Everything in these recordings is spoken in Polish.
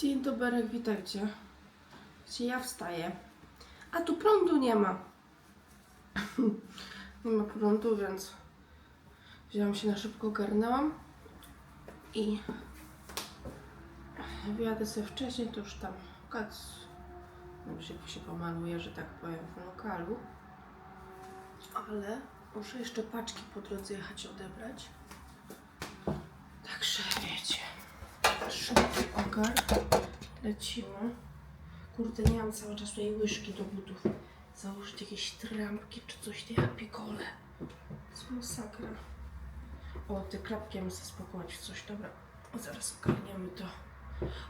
Dzień dobry, witajcie. Gdzie ja wstaję. A tu prądu nie ma. nie ma prądu, więc wzięłam się na szybko, ogarnęłam i wyjadę sobie wcześniej, to już tam kac się, się pomaluje, że tak powiem, w lokalu. Ale muszę jeszcze paczki po drodze jechać odebrać. Także wiecie. Szybki ogar. Lecimy. Kurde, nie mam cały czas tej łyżki do butów. Założyć jakieś trampki czy coś, te pikole. To masakra. O, te klapki muszę spakować w coś. Dobra, zaraz ogarniemy to.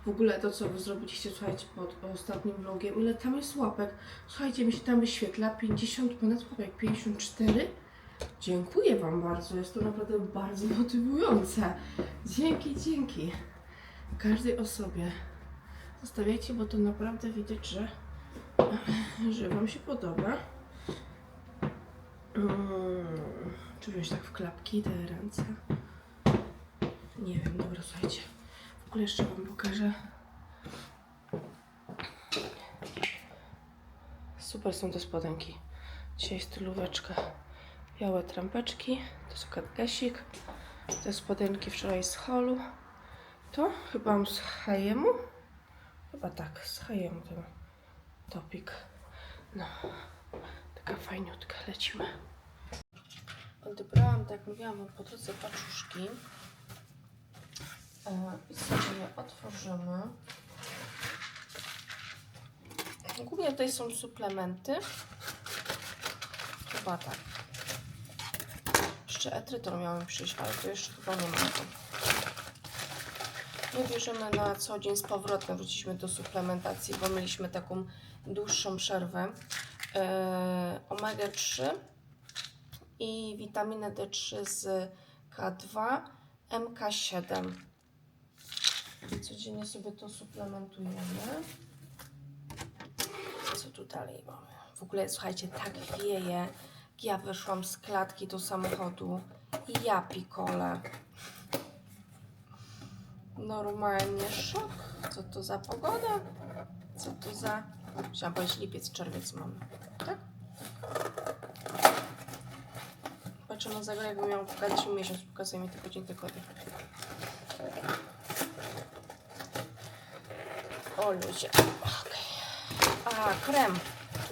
W ogóle to, co wy zrobiliście, słuchajcie, pod ostatnim vlogiem, ile tam jest łapek? Słuchajcie, mi się tam wyświetla 50 ponad łapek, 54. Dziękuję Wam bardzo, jest to naprawdę bardzo motywujące. Dzięki, dzięki każdej osobie. Zostawiajcie, bo to naprawdę widać, że, że Wam się podoba. Mm, czy tak w klapki te ręce? Nie wiem, dobra, słuchajcie. W ogóle jeszcze Wam pokażę. Super są te spodenki. Dzisiaj stylóweczka. Białe trampeczki. To jest kadgesik. Te spodenki wczoraj z holu. To chyba mam z Hayemu. Chyba tak, z Hayemu ten topik. No, taka fajniutka, lecimy. Odebrałam, tak jak mówiłam, po drodze paczuszki. E, I sobie je otworzymy. Głównie tutaj są suplementy. Chyba tak. Jeszcze etrytol miałem przyjść, ale to jeszcze chyba nie ma. My bierzemy na co dzień z powrotem, wróciliśmy do suplementacji, bo mieliśmy taką dłuższą przerwę. E, omega 3 i witaminę D3 z K2, MK7. Codziennie sobie to suplementujemy. Co tu dalej mamy? W ogóle słuchajcie, tak wieje. Ja wyszłam z klatki do samochodu i ja pikole. Normalnie szok. Co to za pogoda? Co to za... Chciałam powiedzieć lipiec, czerwiec mamy. Tak? Patrzę na zegar, jakbym miał pokazać mi miesiąc. Pokazuje mi tylko dzień tygodnia. O ludzie. Okej. A, krem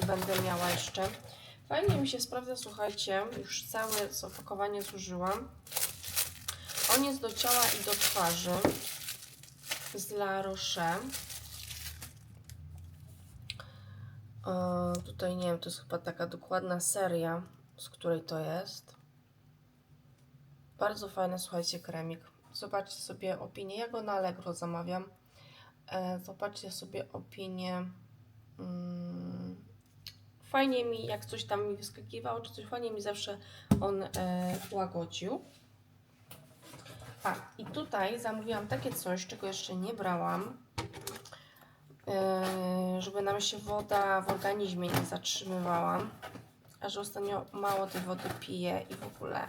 tu będę miała jeszcze. Fajnie mi się sprawdza, słuchajcie, już całe opakowanie zużyłam. On jest do ciała i do twarzy z La Roche. Tutaj nie wiem, to jest chyba taka dokładna seria, z której to jest. Bardzo fajny, słuchajcie, kremik. Zobaczcie sobie opinię. Ja go na Allegro zamawiam. E, zobaczcie sobie opinię. Mm, fajnie mi, jak coś tam mi wyskakiwało, czy coś fajnie mi zawsze on e, łagodził. A, i tutaj zamówiłam takie coś, czego jeszcze nie brałam, yy, żeby nam się woda w organizmie nie zatrzymywała. A że ostatnio mało tej wody piję i w ogóle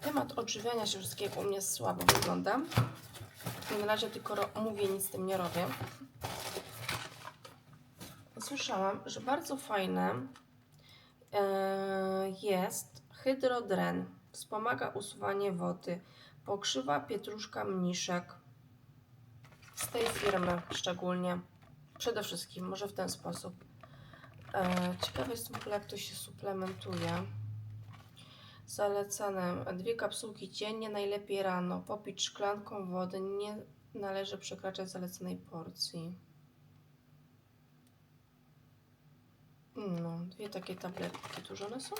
temat odżywiania się wszystkiego u mnie słabo wygląda. Na razie tylko mówię, nic z tym nie robię. Słyszałam, że bardzo fajne yy, jest hydrodren. Wspomaga usuwanie wody. Pokrzywa pietruszka mniszek. Z tej firmy szczególnie. Przede wszystkim, może w ten sposób. E, ciekawe jest w ogóle, jak to się suplementuje. Zalecane dwie kapsułki dziennie, najlepiej rano. Popić szklanką wody. Nie należy przekraczać zalecanej porcji. No, dwie takie tabletki. Duże one są?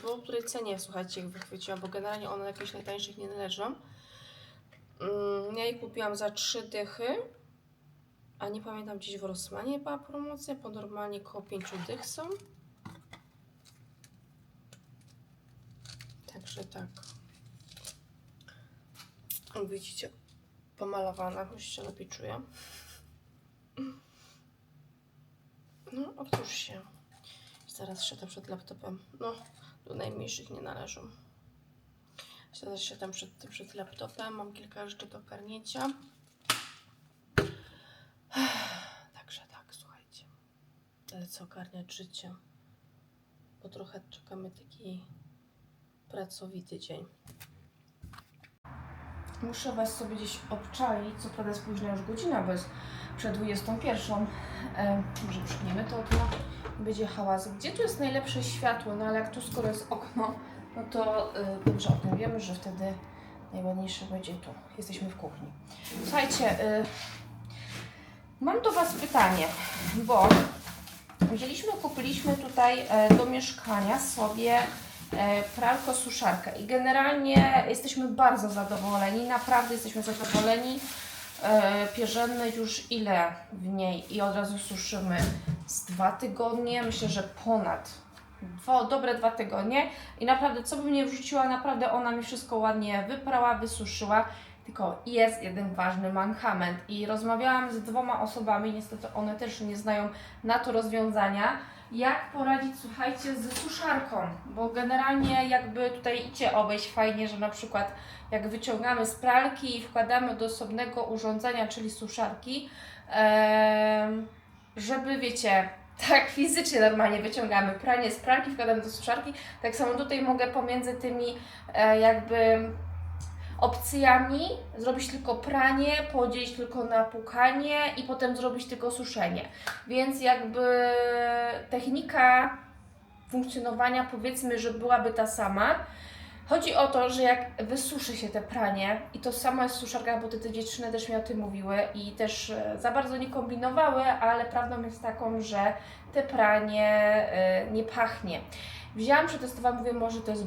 Było w której cenie, słuchajcie, ich wychwyciłam, bo generalnie one jakieś najtańszych nie należą. Mm, Ja je kupiłam za 3 dychy, a nie pamiętam, gdzieś w Rosmanie była promocja, bo normalnie koło 5 dych są. Także tak. Widzicie, pomalowana, już się lepiej czuję. No, otóż się. Zaraz siedzę przed laptopem. No, do najmniejszych nie należą. Siedzę się tam przed, przed laptopem, mam kilka rzeczy do ogarnięcia. Także tak, słuchajcie. Ale co ogarniać życie? Bo trochę czekamy taki pracowity dzień. Muszę Was sobie gdzieś obczaić, co prawda jest późna już godzina, bo jest przed 21. E, może przypniemy to okno, będzie hałas. Gdzie tu jest najlepsze światło? No ale jak tu skoro jest okno, no to e, dobrze o tym wiemy, że wtedy najładniejsze będzie tu. Jesteśmy w kuchni. Słuchajcie, e, mam do Was pytanie, bo wzięliśmy, kupiliśmy tutaj e, do mieszkania sobie e, pralko suszarkę i generalnie jesteśmy bardzo zadowoleni, naprawdę jesteśmy zadowoleni. E, Pierzemy już ile w niej? I od razu suszymy z dwa tygodnie, myślę, że ponad dwa, dobre dwa tygodnie. I naprawdę co bym nie wrzuciła, naprawdę ona mi wszystko ładnie wyprała, wysuszyła. Tylko jest jeden ważny mankament. I rozmawiałam z dwoma osobami, niestety one też nie znają na to rozwiązania, jak poradzić, słuchajcie, z suszarką, bo generalnie jakby tutaj idzie obejść fajnie, że na przykład jak wyciągamy z pralki i wkładamy do osobnego urządzenia, czyli suszarki, żeby wiecie, tak fizycznie normalnie wyciągamy pranie z pralki, wkładamy do suszarki, tak samo tutaj mogę pomiędzy tymi e, jakby opcjami zrobić tylko pranie, podzielić tylko na płukanie i potem zrobić tylko suszenie. Więc jakby technika funkcjonowania powiedzmy, że byłaby ta sama. Chodzi o to, że jak wysuszy się te pranie i to samo jest w suszarkach, bo te, te dziewczyny też mi o tym mówiły i też e, za bardzo nie kombinowały, ale prawdą jest taką, że te pranie e, nie pachnie. Wzięłam, przetestowałam, mówię, może to jest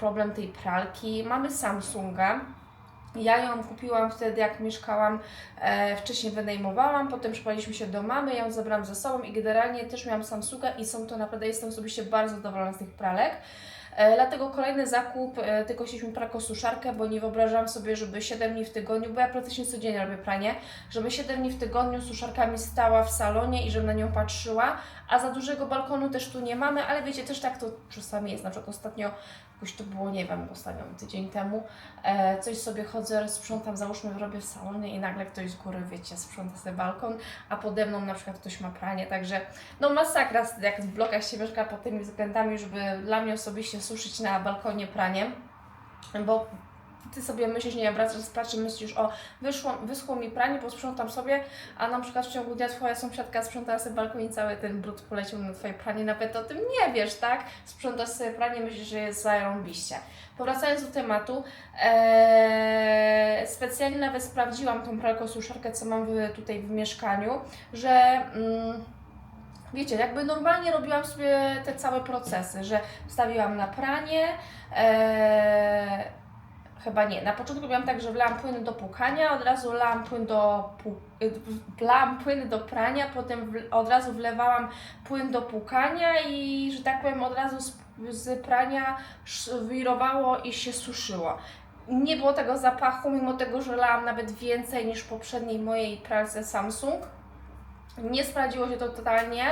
problem tej pralki. Mamy Samsunga. Ja ją kupiłam wtedy, jak mieszkałam, e, wcześniej wynajmowałam, potem przeprowadziliśmy się do mamy, ja ją zabrałam ze sobą i generalnie też miałam Samsunga i są to naprawdę, jestem osobiście bardzo zadowolona z tych pralek. E, dlatego kolejny zakup, e, tylko chcieliśmy pralko suszarkę, bo nie wyobrażam sobie, żeby 7 dni w tygodniu, bo ja praktycznie codziennie robię pranie, żeby 7 dni w tygodniu suszarka mi stała w salonie i żebym na nią patrzyła, a za dużego balkonu też tu nie mamy, ale wiecie, też tak to czasami jest, na przykład ostatnio, jakoś to było, nie wiem, ostatnio tydzień temu, e, coś sobie chodzę, sprzątam, załóżmy, robię w salonie i nagle ktoś z góry, wiecie, sprząta sobie balkon, a pode mną na przykład ktoś ma pranie, także no masakra, jak w blokach się mieszka pod tymi względami, żeby dla mnie osobiście suszyć na balkonie pranie, bo ty sobie myślisz, nie wiem, wracasz z pracy, myślisz, o, wyszło, wyschło mi pranie, posprzątam sobie, a na przykład w ciągu dnia twoja sąsiadka sprzątała sobie balkon i cały ten brud poleciał na twoje pranie, nawet o tym nie wiesz, tak? Sprzątasz sobie pranie, myślisz, że jest zarąbiście. Powracając do tematu, ee, specjalnie nawet sprawdziłam tą pralką suszarkę, co mam w, tutaj w mieszkaniu, że... Mm, Wiecie, jakby normalnie robiłam sobie te całe procesy, że wstawiłam na pranie, e, chyba nie. Na początku robiłam tak, że wlałam płyn do płukania, od razu lałam płyn do, y, wlałam płyn do prania, potem od razu wlewałam płyn do płukania i, że tak powiem, od razu z, z prania wirowało i się suszyło. Nie było tego zapachu, mimo tego, że lałam nawet więcej niż w poprzedniej mojej pralce Samsung nie sprawdziło się to totalnie,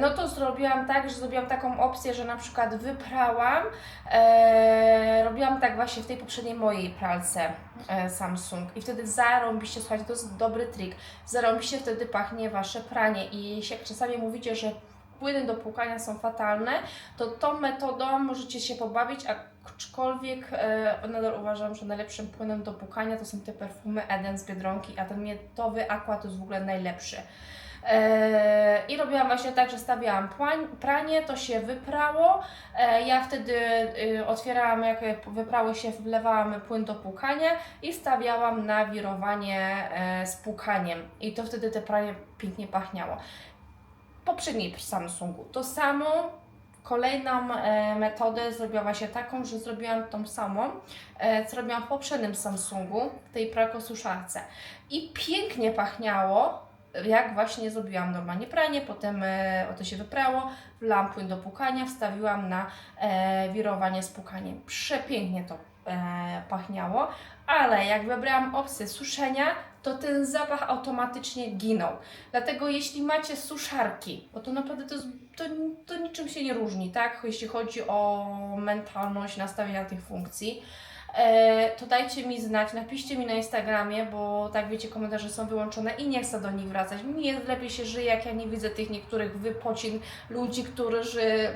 no to zrobiłam tak, że zrobiłam taką opcję, że na przykład wyprałam, e, robiłam tak właśnie w tej poprzedniej mojej pralce e, Samsung. I wtedy zarąbiście, słuchajcie, to jest dobry trik, zarąbiście wtedy pachnie Wasze pranie. I jeśli jak czasami mówicie, że płyny do płukania są fatalne, to tą metodą możecie się pobawić, aczkolwiek e, nadal uważam, że najlepszym płynem do płukania to są te perfumy Eden z Biedronki, a ten mietowy Aqua to jest w ogóle najlepszy. E, I robiłam właśnie tak, że stawiałam pranie, to się wyprało. E, Ja wtedy y, otwierałam, jak wyprało się, wlewałam płyn do płukania i stawiałam na wirowanie e, z płukaniem. I to wtedy te pranie pięknie pachniało. Poprzedniej Samsungu to samo. Kolejną e, metodę zrobiłam właśnie taką, że zrobiłam tą samą, e, co robiłam w poprzednim Samsungu, tej prakosuszarce. I pięknie pachniało, jak właśnie zrobiłam normalnie pranie, potem e, oto się wyprało, wlałam płyn do płukania, wstawiłam na e, wirowanie z płukaniem. Przepięknie to e, pachniało, ale jak wybrałam opcję suszenia, to ten zapach automatycznie ginął. Dlatego jeśli macie suszarki, bo to naprawdę to, to, to niczym się nie różni, tak? Jeśli chodzi o mentalność nastawienia tych funkcji, to dajcie mi znać, napiszcie mi na Instagramie, bo tak wiecie, komentarze są wyłączone i nie chcę do nich wracać. Jest lepiej się żyje, jak ja nie widzę tych niektórych wypocin ludzi, którzy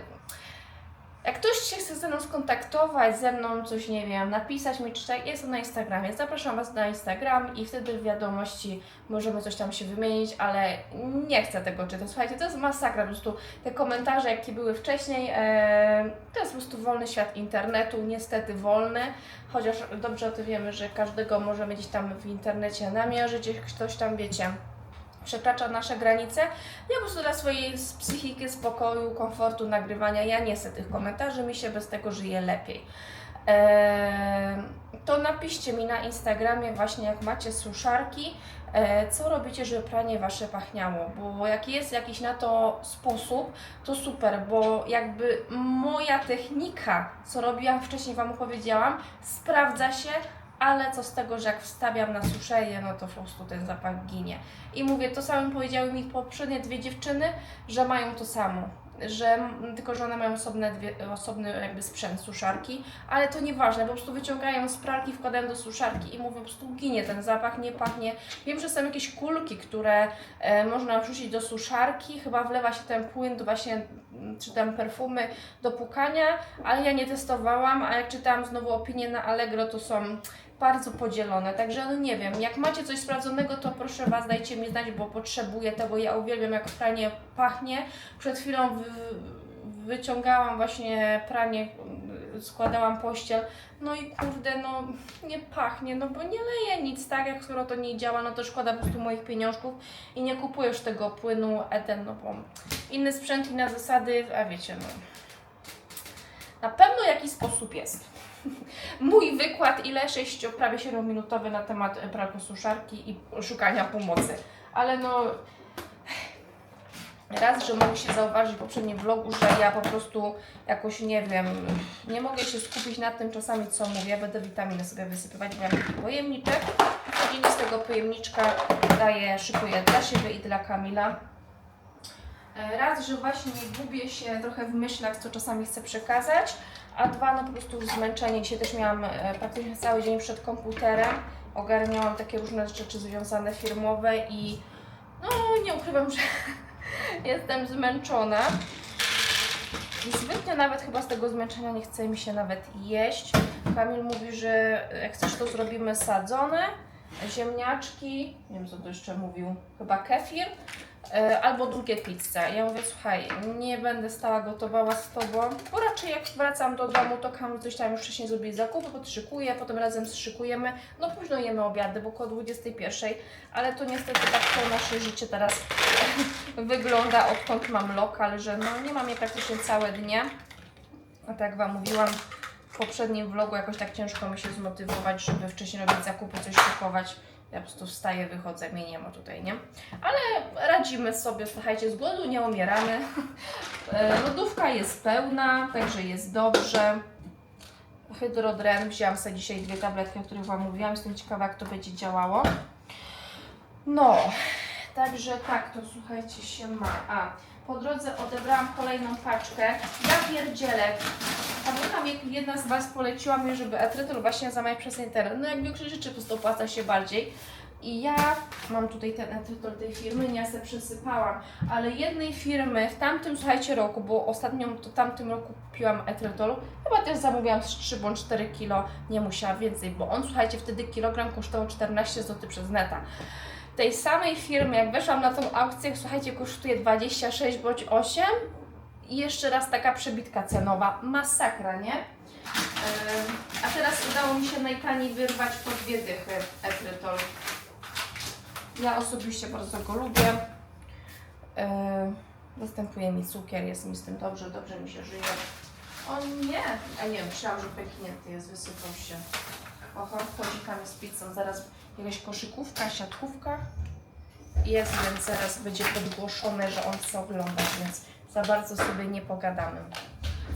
jak ktoś się chce ze mną skontaktować, ze mną coś, nie wiem, napisać mi czy tak, jestem na Instagramie. Zapraszam Was na Instagram i wtedy w wiadomości możemy coś tam się wymienić, ale nie chcę tego czytać. Słuchajcie, to jest masakra, po prostu te komentarze, jakie były wcześniej, e, to jest po prostu wolny świat internetu, niestety wolny, chociaż dobrze o tym wiemy, że każdego możemy gdzieś tam w internecie namierzyć, ktoś tam, wiecie, przekracza nasze granice. Ja po prostu dla swojej psychiki, spokoju, komfortu nagrywania, ja nie chcę tych komentarzy, mi się bez tego żyje lepiej. Eee, to napiszcie mi na Instagramie właśnie jak macie suszarki, e, co robicie, żeby pranie Wasze pachniało, bo jak jest jakiś na to sposób, to super, bo jakby moja technika, co robiłam wcześniej, Wam opowiedziałam, sprawdza się, ale co z tego, że jak wstawiam na suszenie, no to po prostu ten zapach ginie. I mówię, to samo powiedziały mi poprzednie dwie dziewczyny, że mają to samo. Że, tylko, że one mają osobne, dwie, osobny jakby sprzęt suszarki, ale to nieważne, po prostu wyciągają z pralki, wkładają do suszarki i mówię, po prostu ginie ten zapach, nie pachnie. Wiem, że są jakieś kulki, które e, można wrzucić do suszarki, chyba wlewa się ten płyn właśnie, czy tam perfumy do pukania, ale ja nie testowałam, a jak czytałam znowu opinie na Allegro, to są bardzo podzielone, także no nie wiem, jak macie coś sprawdzonego, to proszę Was, dajcie mi znać, bo potrzebuję tego, ja uwielbiam jak pranie pachnie. Przed chwilą wy, wyciągałam właśnie pranie, składałam pościel, no i kurde, no nie pachnie, no bo nie leję nic, tak, jak skoro to nie działa, no to szkoda po prostu moich pieniążków i nie kupuję już tego płynu Eden, no bo inny sprzęt, inne zasady, a wiecie, no na pewno jakiś sposób jest mój wykład, ile 6, prawie 7 minutowy na temat e, pralkosuszarki i szukania pomocy. Ale no, raz, że mogę się zauważyć w poprzednim vlogu, że ja po prostu jakoś nie wiem, nie mogę się skupić na tym czasami, co mówię. Będę witaminy sobie wysypywać, bo mam taki pojemniczek. Codziennie z tego pojemniczka daję, szykuję dla siebie i dla Kamila. E, Raz, że właśnie gubię się trochę w myślach, co czasami chcę przekazać, a dwa, no po prostu zmęczenie. Dzisiaj też miałam e, praktycznie cały dzień przed komputerem, ogarniałam takie różne rzeczy związane firmowe i no nie ukrywam, że jestem zmęczona. I zbytnio nawet chyba z tego zmęczenia nie chce mi się nawet jeść. Kamil mówi, że jak chcesz to zrobimy sadzone, ziemniaczki, nie wiem co to jeszcze mówił, chyba kefir, albo drugie pizza. Ja mówię, słuchaj, nie będę stała gotowała z Tobą, bo raczej jak wracam do domu, to Kamil coś tam już wcześniej zrobi zakupy, podszykuję, potem razem zszykujemy, no późno jemy obiady, bo około 21, ale to niestety tak to nasze życie teraz wygląda, odkąd mam lokal, że no nie mam je praktycznie całe dnie. A tak Wam mówiłam w poprzednim vlogu, jakoś tak ciężko mi się zmotywować, żeby wcześniej robić zakupy, coś szykować. Ja po prostu wstaję, wychodzę, mnie nie ma tutaj, nie? Ale radzimy sobie, słuchajcie, z głodu nie umieramy. E, Lodówka jest pełna, także jest dobrze. Hydrodren, wzięłam sobie dzisiaj dwie tabletki, o których Wam mówiłam. Jestem ciekawa, jak to będzie działało. No, także tak, to słuchajcie się ma. A, po drodze odebrałam kolejną paczkę. Ja pierdzielę. Pamiętam, jak jedna z Was poleciła mi, żeby etrytol właśnie zamawiać przez internet. No jak większość rzeczy po prostu opłaca się bardziej. I ja mam tutaj ten etrytol tej firmy, nie ja se przesypałam, ale jednej firmy w tamtym, słuchajcie, roku, bo ostatnią to tamtym roku kupiłam etrytol, chyba też zamówiłam z 3 bądź 4 kilo, nie musiała więcej, bo on, słuchajcie, wtedy kilogram kosztował 14 zł przez neta tej samej firmy, jak weszłam na tą aukcję, słuchajcie, kosztuje 26 bądź 8 i jeszcze raz taka przebitka cenowa. Masakra, nie? A teraz udało mi się najtaniej wyrwać po dwie dychy etrytol. Ja osobiście bardzo go lubię. Ym, Następuje mi cukier, jest mi z tym dobrze, dobrze mi się żyje. O nie! A nie myślałam, że pęknięty jest, wysypał się. Oho, z pizzą, zaraz jakaś koszykówka, siatkówka jest, więc zaraz będzie podgłoszone, że on chce oglądać, więc za bardzo sobie nie pogadamy.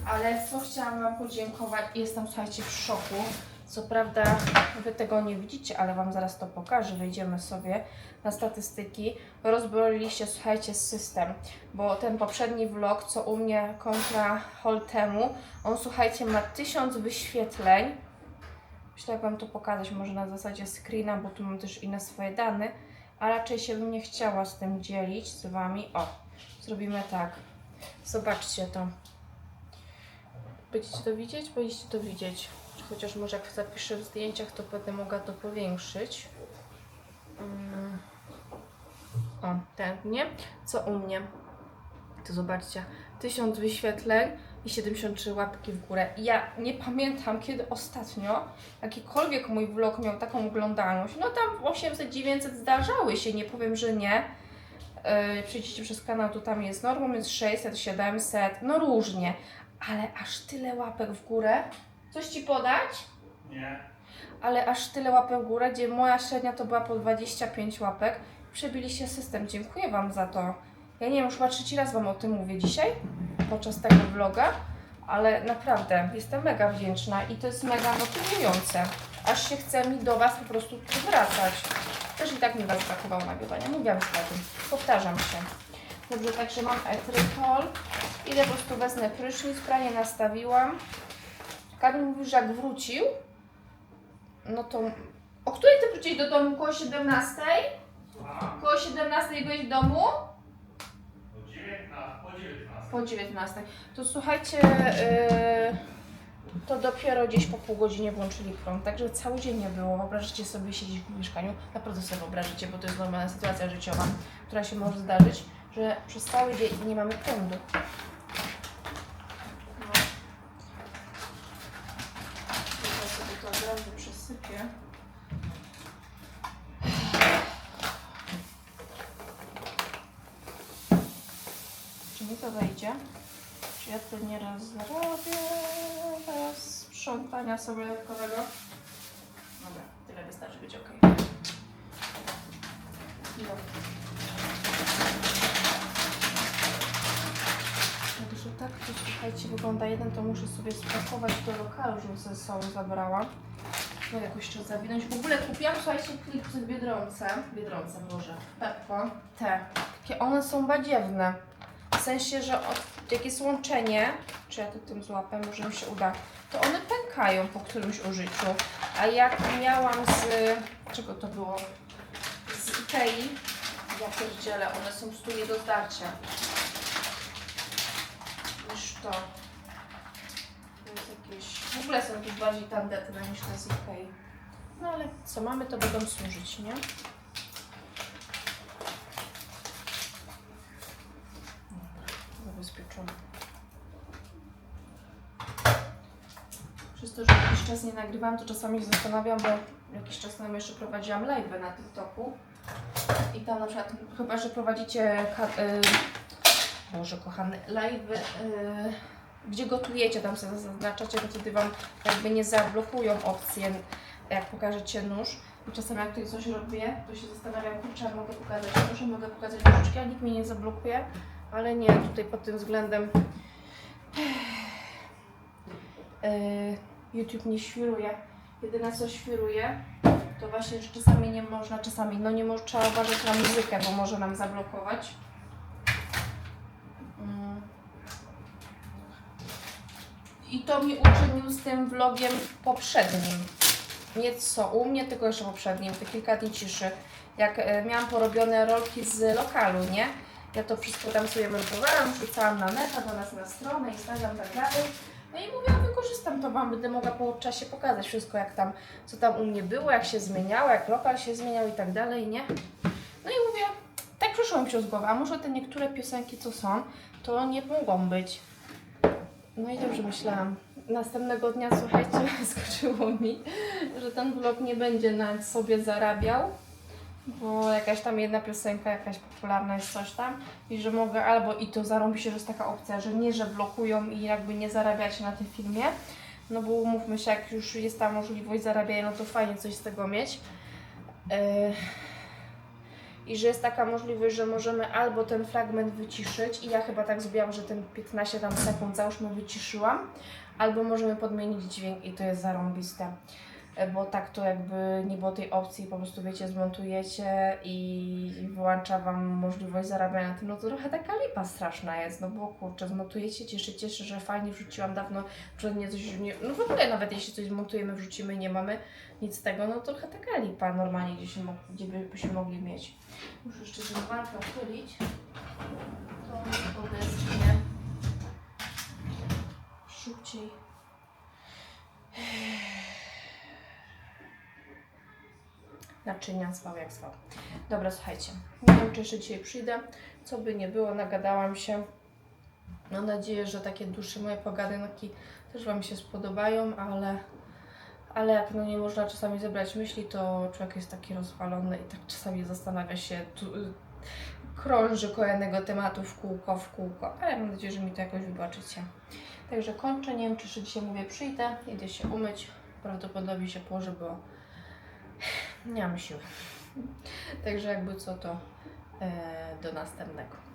Ale co chciałam Wam podziękować, jestem słuchajcie w szoku. Co prawda Wy tego nie widzicie, ale Wam zaraz to pokażę. Wejdziemy sobie na statystyki. Rozbroiliście, słuchajcie, system, bo ten poprzedni vlog, co u mnie kontra Holtemu, on słuchajcie ma 1000 wyświetleń Myślę, jak Wam to pokazać, może na zasadzie screena, bo tu mam też inne swoje dane, a raczej się bym nie chciała z tym dzielić z Wami. O, zrobimy tak. Zobaczcie to. Będziecie to widzieć? Będziecie to widzieć. Chociaż może jak zapiszę w zdjęciach, to będę mogła to powiększyć. Mm. O, ten, nie? Co u mnie? To zobaczcie. 1000 wyświetleń i 73 łapki w górę. Ja nie pamiętam, kiedy ostatnio jakikolwiek mój vlog miał taką oglądalność. No tam 800-900 zdarzały się, nie powiem, że nie. Yy, przejdziecie przez kanał, to tam jest normą, jest 600, 700, no różnie. Ale aż tyle łapek w górę. Coś Ci podać? Nie. ale aż tyle łapek w górę, gdzie moja średnia to była po 25 łapek. Przebiliście system, dziękuję Wam za to. Ja nie wiem, już chyba trzeci raz Wam o tym mówię dzisiaj, podczas tego vloga, ale naprawdę jestem mega wdzięczna i to jest mega motywujące. Aż się chce mi do Was po prostu wracać. Też i tak mi Was brakowało nagrywania, mówiłam już o tym, powtarzam się. Dobrze, także mam etrytol. Idę po prostu wezmę prysznic, pranie nastawiłam. Kamil mówił, że jak wrócił, no to. O której ty wróciłeś do domu? Koło 17? Słucham. Koło 17 byłeś w domu? Po 19. Po 19. Po 19. To słuchajcie, yy, to dopiero gdzieś po pół godzinie włączyli prąd, także cały dzień nie było. Wyobraźcie sobie siedzieć w mieszkaniu, naprawdę sobie wyobraźcie, bo to jest normalna sytuacja życiowa, która się może zdarzyć, że przez cały dzień nie mamy prądu. No. Ja sobie to od razu przesypię. Czy mi to wejdzie? Czy ja to nieraz zrobię? Teraz sprzątania sobie dodatkowego. Dobra, tyle wystarczy być ok. Także tak to słuchajcie wygląda jeden, to muszę sobie spakować do lokalu, żebym ze sobą zabrała. No jakoś jeszcze zawinąć. W ogóle kupiłam, słuchajcie, klipsy w Biedronce. Biedronce, Boże. Pepko. Te. Takie one są badziewne. W sensie, że od, jak jest łączenie, czy ja to tym złapę, może mi się uda, to one pękają po którymś użyciu. A jak miałam z... czego to było? Z Ikei, ja pierdzielę, one są po prostu nie do zdarcia. Niż to. Jakieś... W ogóle są jakieś bardziej tandetne niż te z Ikei. No ale co mamy, to będą służyć, nie? Zabezpieczone. Przez to, że jakiś czas nie nagrywam, to czasami się zastanawiam, bo jakiś czas temu jeszcze prowadziłam live na TikToku. I tam na przykład, chyba że prowadzicie, y, Boże kochany, live, y, gdzie gotujecie, tam sobie zaznaczacie, to wtedy Wam jakby nie zablokują opcje, jak pokażecie nóż. I czasem jak tutaj coś robię, to się zastanawiam, kurczę, mogę pokazać nóż, mogę pokazać nóżeczki, a nikt mnie nie zablokuje. Ale nie, tutaj pod tym względem yy, YouTube nie świruje. Jedyne co świruje, to właśnie, że czasami nie można, czasami no nie może, trzeba uważać na muzykę, bo może nam zablokować. Mm. I to mi uczynił z tym vlogiem poprzednim. Nie co u mnie, tylko jeszcze poprzednim, te kilka dni ciszy. Jak e, miałam porobione rolki z lokalu, nie? Ja to wszystko tam sobie montowałam, wrzucałam na neta, do nas na stronę, Instagram, tak dalej. No i mówię, wykorzystam to Wam, będę mogła po czasie pokazać wszystko, jak tam, co tam u mnie było, jak się zmieniało, jak lokal się zmieniał i tak dalej, nie? No i mówię, tak przyszło mi się z głowy, a może te niektóre piosenki, co są, to nie mogą być. No i dobrze myślałam. Następnego dnia, słuchajcie, skoczyło mi, że ten vlog nie będzie na sobie zarabiał, bo jakaś tam jedna piosenka, jakaś popularna jest coś tam i że mogę albo i to zarąbi się, że jest taka opcja, że nie, że blokują i jakby nie zarabiacie na tym filmie, no bo umówmy się, jak już jest ta możliwość zarabiania, no to fajnie coś z tego mieć. Yy, I że jest taka możliwość, że możemy albo ten fragment wyciszyć i ja chyba tak zrobiłam, że ten 15 tam sekund załóżmy wyciszyłam, albo możemy podmienić dźwięk i to jest zarąbiste. E, bo tak to jakby nie było tej opcji, po prostu wiecie, zmontujecie i wyłącza Wam możliwość zarabiania na tym, no to trochę taka lipa straszna jest, no bo kurczę, zmontujecie, cieszycie się, że fajnie wrzuciłam dawno, przednie coś, nie, no w ogóle nawet jeśli coś zmontujemy, wrzucimy nie mamy nic z tego, no to trochę taka lipa normalnie, gdzie, się, gdzie by, byśmy mogli mieć. Muszę jeszcze zmywarkę uchylić, to odesknie szybciej. Naczynia zwał jak zwał. Dobra, słuchajcie. Nie wiem, czy jeszcze dzisiaj przyjdę. Co by nie było, nagadałam się. Mam nadzieję, że takie dłuższe moje pogadanki też Wam się spodobają, ale, ale jak no nie można czasami zebrać myśli, to człowiek jest taki rozwalony i tak czasami zastanawia się, tu, krąży koło jednego tematu w kółko, w kółko, ale mam nadzieję, że mi to jakoś wybaczycie. Także kończę, nie wiem czy jeszcze dzisiaj mówię przyjdę, idę się umyć, prawdopodobnie się położę, bo nie mam siły. Także jakby co to e, do następnego.